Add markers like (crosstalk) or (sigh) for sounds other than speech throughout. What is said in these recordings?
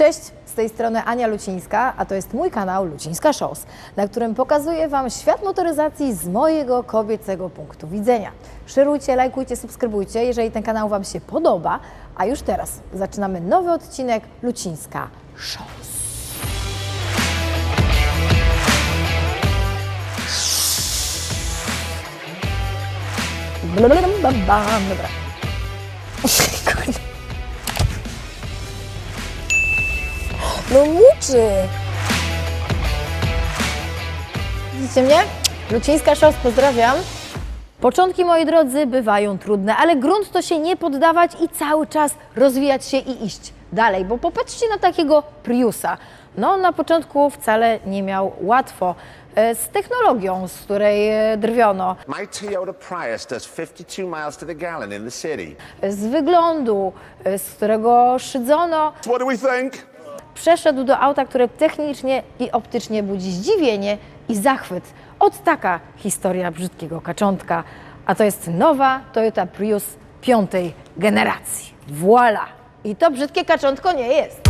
Cześć, z tej strony Ania Lucińska, a to jest mój kanał Lucińska Shows, na którym pokazuję Wam świat motoryzacji z mojego kobiecego punktu widzenia. Szerujcie, lajkujcie, subskrybujcie, jeżeli ten kanał Wam się podoba. A już teraz zaczynamy nowy odcinek Lucińska Shows. Dobra. (laughs) No muczy! Widzicie mnie? Lucińska Shows, pozdrawiam. Początki, moi drodzy, bywają trudne, ale grunt to się nie poddawać i cały czas rozwijać się i iść dalej, bo popatrzcie na takiego Priusa. No, na początku wcale nie miał łatwo e, z technologią, z której e, drwiono, My Toyota Prius does 52 miles to the gallon in the city. z wyglądu, e, z którego szydzono, What do we think? Przeszedł do auta, które technicznie i optycznie budzi zdziwienie i zachwyt. Od taka historia brzydkiego kaczątka. A to jest nowa Toyota Prius piątej generacji. Voila! I to brzydkie kaczątko nie jest.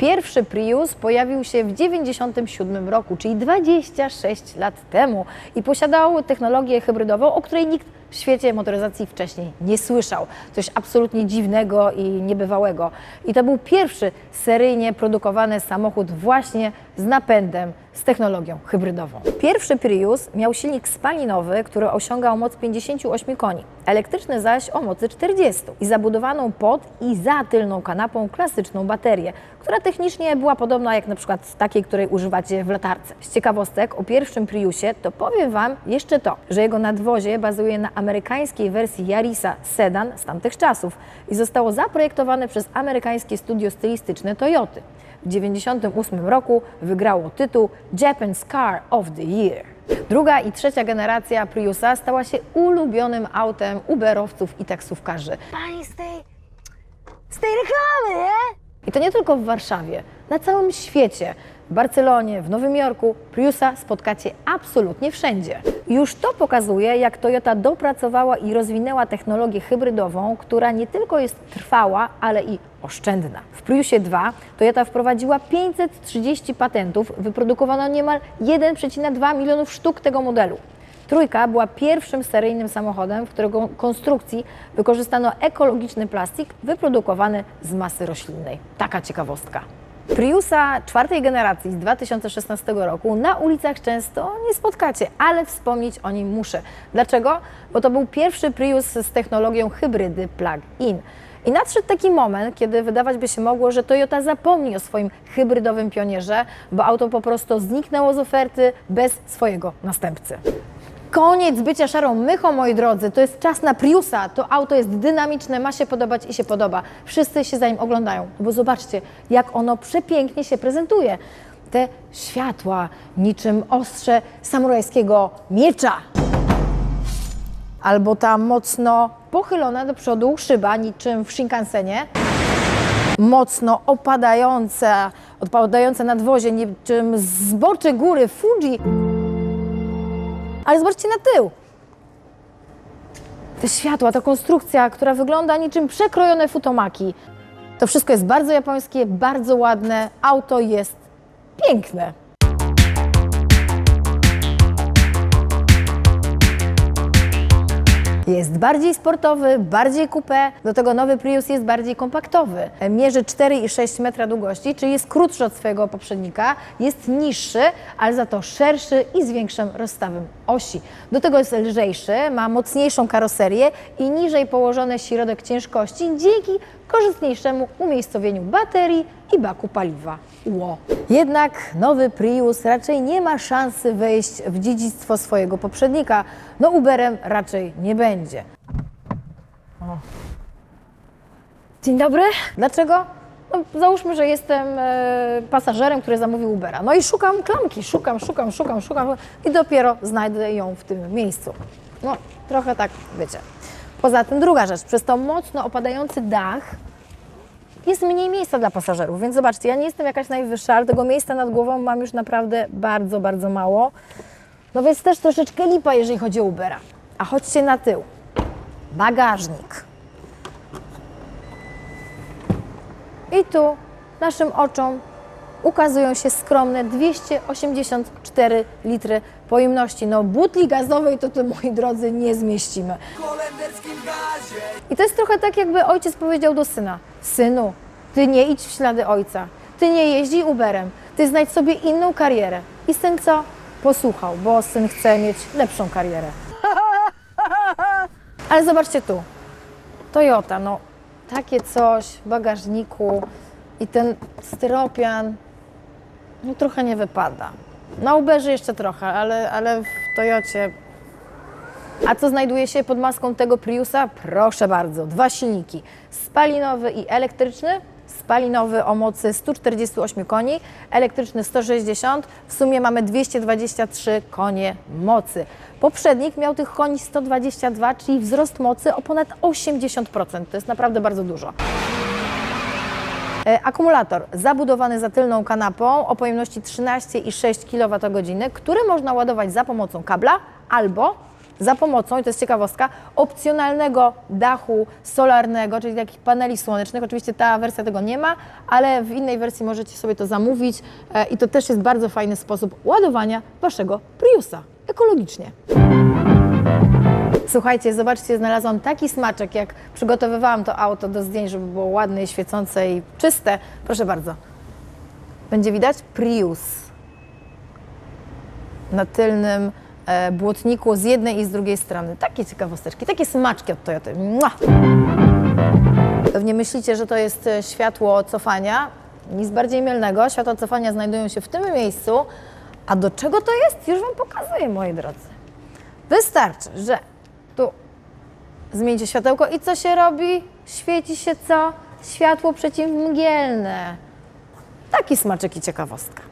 Pierwszy Prius pojawił się w 1997 roku, czyli 26 lat temu i posiadał technologię hybrydową, o której nikt w świecie motoryzacji wcześniej nie słyszał. Coś absolutnie dziwnego i niebywałego. I to był pierwszy seryjnie produkowany samochód właśnie z napędem, z technologią hybrydową. Pierwszy Prius miał silnik spalinowy, który osiągał moc 58 koni, elektryczny zaś o mocy 40 i zabudowaną pod i za tylną kanapą klasyczną baterię, która technicznie była podobna jak na przykład takiej, której używacie w latarce. Z ciekawostek o pierwszym Priusie to powiem Wam jeszcze to, że jego nadwozie bazuje na amerykańskiej wersji Yarisa Sedan z tamtych czasów i zostało zaprojektowane przez amerykańskie studio stylistyczne Toyoty. W 1998 roku wygrało tytuł Japan's Car of the Year. Druga i trzecia generacja Priusa stała się ulubionym autem Uberowców i taksówkarzy. Pani z tej, z tej reklamy, nie? I to nie tylko w Warszawie, na całym świecie. W Barcelonie, w Nowym Jorku Priusa spotkacie absolutnie wszędzie. Już to pokazuje, jak Toyota dopracowała i rozwinęła technologię hybrydową, która nie tylko jest trwała, ale i oszczędna. W Priusie 2 Toyota wprowadziła 530 patentów, wyprodukowano niemal 1,2 milionów sztuk tego modelu. Trójka była pierwszym seryjnym samochodem, w którego konstrukcji wykorzystano ekologiczny plastik wyprodukowany z masy roślinnej. Taka ciekawostka. Priusa czwartej generacji z 2016 roku na ulicach często nie spotkacie, ale wspomnieć o nim muszę. Dlaczego? Bo to był pierwszy Prius z technologią hybrydy plug-in. I nadszedł taki moment, kiedy wydawać by się mogło, że Toyota zapomni o swoim hybrydowym pionierze, bo auto po prostu zniknęło z oferty bez swojego następcy. Koniec bycia szarą mychą, moi drodzy. To jest czas na Priusa. To auto jest dynamiczne, ma się podobać i się podoba. Wszyscy się za nim oglądają. No bo zobaczcie, jak ono przepięknie się prezentuje. Te światła, niczym ostrze samurajskiego miecza. Albo ta mocno pochylona do przodu szyba, niczym w Shinkansenie. Mocno opadające nadwozie, niczym zbocze góry Fuji. Ale zobaczcie na tył. Te światła, ta konstrukcja, która wygląda niczym przekrojone futomaki. To wszystko jest bardzo japońskie, bardzo ładne. Auto jest piękne. Jest bardziej sportowy, bardziej coupé, do tego nowy Prius jest bardziej kompaktowy. Mierzy 4,6 metra długości, czyli jest krótszy od swojego poprzednika, jest niższy, ale za to szerszy i z większym rozstawem osi. Do tego jest lżejszy, ma mocniejszą karoserię i niżej położony środek ciężkości dzięki korzystniejszemu umiejscowieniu baterii i baku paliwa. Ło. Jednak nowy Prius raczej nie ma szansy wejść w dziedzictwo swojego poprzednika. No Uberem raczej nie będzie. Dzień dobry. Dlaczego? No, załóżmy, że jestem e, pasażerem, który zamówił Ubera. No i szukam klamki, szukam, szukam, szukam, szukam i dopiero znajdę ją w tym miejscu. No, trochę tak, wiecie. Poza tym druga rzecz, przez to mocno opadający dach jest mniej miejsca dla pasażerów, więc zobaczcie, ja nie jestem jakaś najwyższa, ale tego miejsca nad głową mam już naprawdę bardzo, bardzo mało. No więc też troszeczkę lipa, jeżeli chodzi o Ubera. A chodźcie na tył. bagażnik. I tu naszym oczom ukazują się skromne 284 litry pojemności. No butli gazowej to tu, moi drodzy, nie zmieścimy. I to jest trochę tak, jakby ojciec powiedział do syna: Synu, ty nie idź w ślady ojca, ty nie jeździ Uberem, ty znajdź sobie inną karierę. I syn co? Posłuchał, bo syn chce mieć lepszą karierę. (laughs) Ale zobaczcie tu. Toyota, no takie coś w bagażniku i ten styropian, no trochę nie wypada. Na Uberze jeszcze trochę, ale, ale w Toyocie a co znajduje się pod maską tego Priusa? Proszę bardzo, dwa silniki, spalinowy i elektryczny. Spalinowy o mocy 148 koni, elektryczny 160. W sumie mamy 223 konie mocy. Poprzednik miał tych koni 122, czyli wzrost mocy o ponad 80%. To jest naprawdę bardzo dużo. E, Akumulator zabudowany za tylną kanapą o pojemności 13,6 kWh, który można ładować za pomocą kabla albo za pomocą, i to jest ciekawostka, opcjonalnego dachu solarnego, czyli takich paneli słonecznych. Oczywiście ta wersja tego nie ma, ale w innej wersji możecie sobie to zamówić e, i to też jest bardzo fajny sposób ładowania Waszego Priusa ekologicznie. Słuchajcie, zobaczcie, znalazłam taki smaczek, jak przygotowywałam to auto do zdjęć, żeby było ładne, świecące i czyste. Proszę bardzo. Będzie widać Prius na tylnym błotniku z jednej i z drugiej strony. Takie ciekawosteczki, takie smaczki od Toyoty. Mua! Pewnie myślicie, że to jest e, światło cofania. Nic bardziej mylnego. Światła cofania znajdują się w tym miejscu. A do czego to jest? Już Wam pokazuję, moi drodzy. Wystarczy, że tu zmieńcie światełko i co się robi? Świeci się co? Światło przeciwmgielne. Taki smaczek i ciekawostka.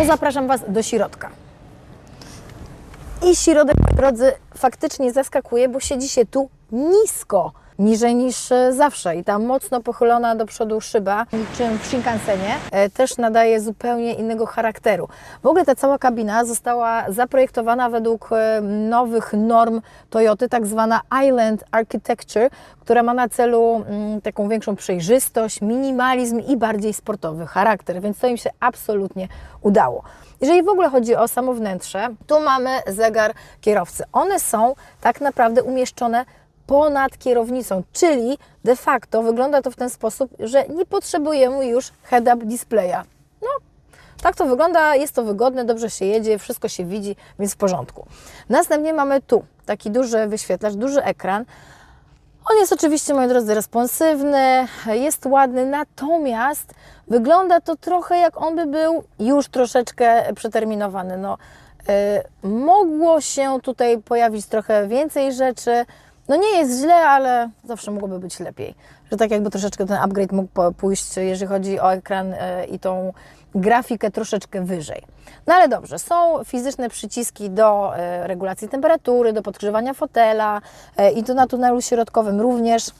To zapraszam Was do środka. I środek, moi drodzy, faktycznie zaskakuje, bo siedzi się tu nisko, niżej niż e, zawsze. I ta mocno pochylona do przodu szyba, niczym w Shinkansenie, e, też nadaje zupełnie innego charakteru. W ogóle ta cała kabina została zaprojektowana według e, nowych norm Toyoty, tak zwana Island Architecture, która ma na celu mm, taką większą przejrzystość, minimalizm i bardziej sportowy charakter, więc to im się absolutnie udało. Jeżeli w ogóle chodzi o samo wnętrze, tu mamy zegar kierowcy. One są tak naprawdę umieszczone ponad kierownicą, czyli de facto wygląda to w ten sposób, że nie potrzebujemy już head-up displaya. No, tak to wygląda, jest to wygodne, dobrze się jedzie, wszystko się widzi, więc w porządku. Następnie mamy tu taki duży wyświetlacz, duży ekran. On jest oczywiście, moi drodzy, responsywny, jest ładny, natomiast wygląda to trochę jak on by był już troszeczkę przeterminowany. No, y, mogło się tutaj pojawić trochę więcej rzeczy. No nie jest źle, ale zawsze mogłoby być lepiej. Że tak jakby troszeczkę ten upgrade mógł pójść, jeżeli chodzi o ekran y, i tą grafikę troszeczkę wyżej. No ale dobrze, są fizyczne przyciski do e, regulacji temperatury, do podgrzewania fotela e, i tu na tunelu środkowym również.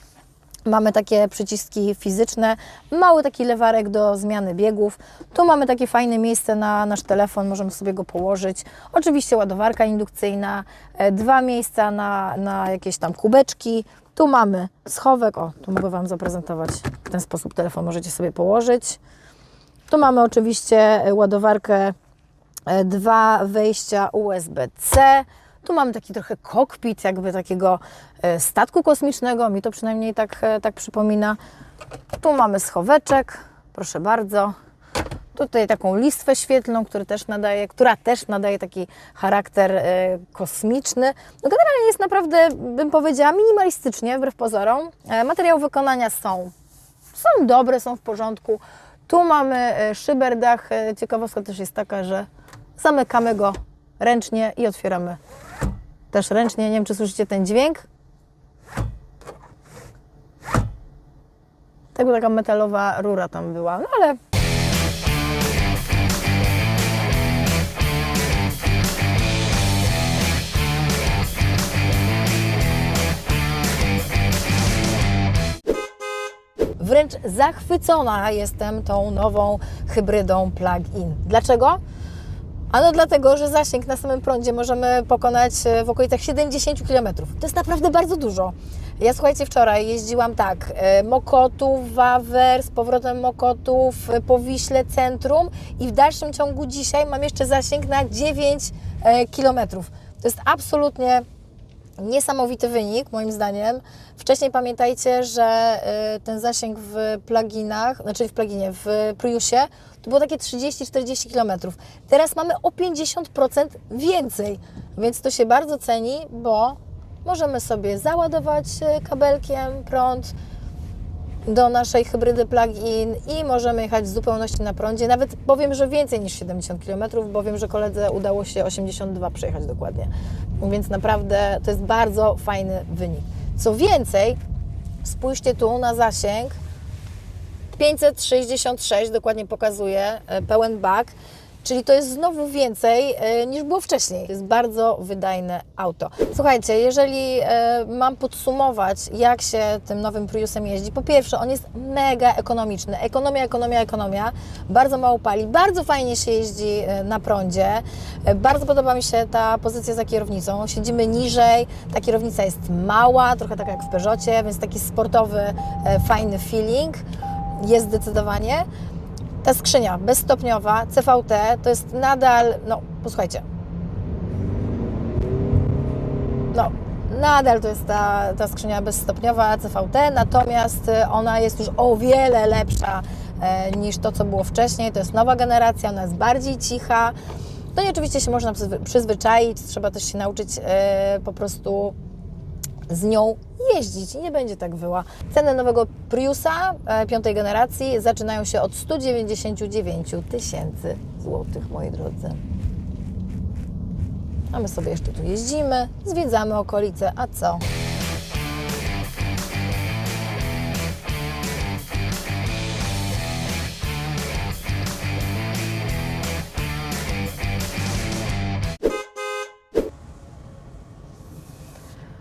Mamy takie przyciski fizyczne, mały taki lewarek do zmiany biegów. Tu mamy takie fajne miejsce na nasz telefon, możemy sobie go położyć. Oczywiście ładowarka indukcyjna, e, dwa miejsca na, na jakieś tam kubeczki. Tu mamy schowek, o, tu mogę Wam zaprezentować. W ten sposób telefon możecie sobie położyć. Tu mamy oczywiście e, ładowarkę, e, dwa wejścia USB-C. Tu mamy taki trochę kokpit, jakby takiego e, statku kosmicznego, mi to przynajmniej tak, e, tak przypomina. Tu mamy schoweczek, proszę bardzo. Tutaj taką listwę świetlną, który też nadaje, która też nadaje taki charakter e, kosmiczny. No generalnie jest naprawdę, bym powiedziała, minimalistycznie, wbrew pozorom. Materiały wykonania są są dobre, są w porządku. Tu mamy szyberdach. Ciekawostka też jest taka, że zamykamy go ręcznie i otwieramy też ręcznie. Nie wiem, czy słyszycie ten dźwięk. Tak by taka metalowa rura tam była, no ale Wręcz zachwycona jestem tą nową hybrydą plug-in. Dlaczego? Ano dlatego, że zasięg na samym prądzie możemy pokonać e, w okolicach 70 km. To jest naprawdę bardzo dużo. Ja słuchajcie, wczoraj jeździłam tak, e, Mokotów, Wawer, z powrotem Mokotów, e, po Wiśle Centrum i w dalszym ciągu dzisiaj mam jeszcze zasięg na 9 km. To jest absolutnie niesamowity wynik, moim zdaniem. Wcześniej pamiętajcie, że y, ten zasięg w pluginach, znaczy w pluginie, w Priusie, to było takie 30-40 km. Teraz mamy o 50% więcej, więc to się bardzo ceni, bo możemy sobie załadować y, kabelkiem prąd, do naszej hybrydy plug-in i możemy jechać w zupełności na prądzie. Nawet powiem, że więcej niż 70 km, bo wiem, że koledze udało się 82 przejechać dokładnie. Więc naprawdę to jest bardzo fajny wynik. Co więcej, spójrzcie tu na zasięg. 566 dokładnie pokazuje e, pełen bak, czyli to jest znowu więcej e, niż było wcześniej. To jest bardzo wydajne auto. Słuchajcie, jeżeli e, mam podsumować, jak się tym nowym Priusem jeździ, po pierwsze, on jest mega ekonomiczny. Ekonomia, ekonomia, ekonomia. Bardzo mało pali, bardzo fajnie się jeździ e, na prądzie. Bardzo podoba mi się ta pozycja za kierownicą. Siedzimy niżej, ta kierownica jest mała, trochę tak jak w Peugeotie, więc taki sportowy, fajny feeling jest zdecydowanie. Ta skrzynia bezstopniowa, CVT, to jest nadal, no posłuchajcie, no nadal to jest ta, ta skrzynia bezstopniowa CVT, natomiast y, ona jest już o wiele lepsza e, niż to, co było wcześniej. To jest nowa generacja, ona jest bardziej cicha. No i oczywiście się można przyzwy- przyzwyczaić, trzeba też się nauczyć e, po prostu z nią jeździć nie będzie tak wyła. Ceny nowego Priusa e, piątej generacji zaczynają się od 199 tysięcy złotych, moi drodzy. A my sobie jeszcze tu jeździmy, zwiedzamy okolice, a co?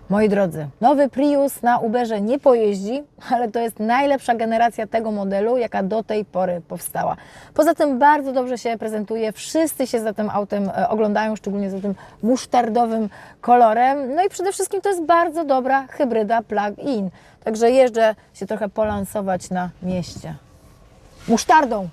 Moi drodzy, nowy Prius na Uberze nie pojeździ, ale to jest najlepsza generacja tego modelu, jaka do tej pory powstała. Poza tym bardzo dobrze się prezentuje, wszyscy się za tym autem e, oglądają, szczególnie za tym musztardowym kolorem. No i przede wszystkim to jest bardzo dobra hybryda plug-in. Także jeżdżę się trochę polansować na mieście. Musztardą!